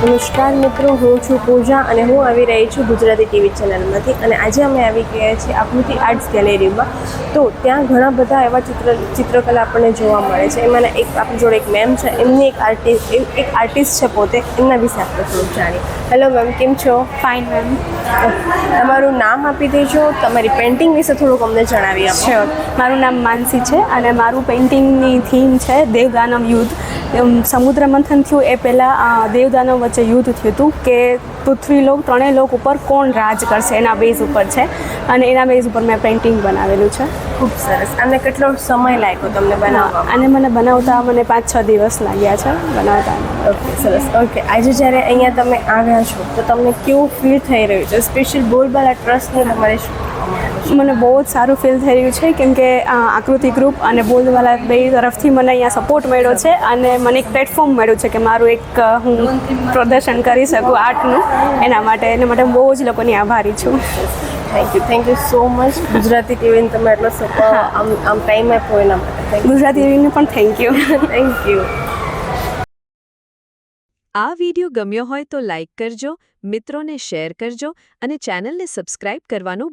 નમસ્કાર મિત્રો હું છું પૂજા અને હું આવી રહી છું ગુજરાતી ટીવી ચેનલમાંથી. અને આજે અમે આવી ગયા છીએ આકૃતિ આર્ટ્સ ગેલેરીમાં. તો ત્યાં ઘણા બધા એવા ચિત્ર ચિત્રકલા આપણને જોવા મળે છે. એમાંના એક આપણી જોડે એક મેમ છે. એમની એક આર્ટિસ્ટ એક આર્ટિસ્ટ છે પોતે. એમના વિશે આપણે થોડુંક જાણીએ. હેલો મેમ કેમ છો? ફાઇન મેમ તમારું નામ આપી દેજો. તમારી પેઇન્ટિંગ વિશે થોડુંક અમને જણાવી આપશો મારું નામ માનસી છે અને મારું પેઇન્ટિંગની થીમ છે દેવગાનમ યુદ્ધ. સમુદ્ર મંથન થયું એ પહેલાં દેવદાનવ વચ્ચે યુદ્ધ થયું હતું કે પૃથ્વી લોક ત્રણેય લોક ઉપર કોણ રાજ કરશે એના બેઝ ઉપર છે. અને એના બેઝ ઉપર મેં પેઇન્ટિંગ બનાવેલું છે. ખૂબ સરસ. અને કેટલો સમય લાગ્યો તમને બનાવવા અને મને બનાવતા મને પાંચ છ દિવસ લાગ્યા છે બનાવતા. ઓકે સરસ. ઓકે આજે જ્યારે અહીંયા તમે આવ્યા છો તો તમને કેવું ફીલ થઈ રહ્યું છે? સ્પેશિયલ બોલબાલા ટ્રસ્ટને તમારે શું? મને બહુ જ સારું ફીલ થઈ રહ્યું છે કેમ કે આકૃતિ ગ્રુપ અને બોલવાલા બે તરફથી મને અહીંયા સપોર્ટ મળ્યો છે અને મને એક પ્લેટફોર્મ મળ્યું છે કે મારું એક હું પ્રદર્શન કરી શકું આર્ટનું. એના માટે એના માટે બહુ જ લોકોની આભારી છું. Thank you thank you so much Gujarati ટીવીને તમે એટલો સપોર્ટ આમ આમ ટાઈમ આપ્યો એના માટે. ગુજરાતી ટીવીને પણ થેન્ક યુ થેન્ક યુ આ વિડિયો ગમ્યો હોય તો લાઈક કરજો મિત્રોને શેર કરજો અને ચેનલને સબસ્ક્રાઇબ કરવાનું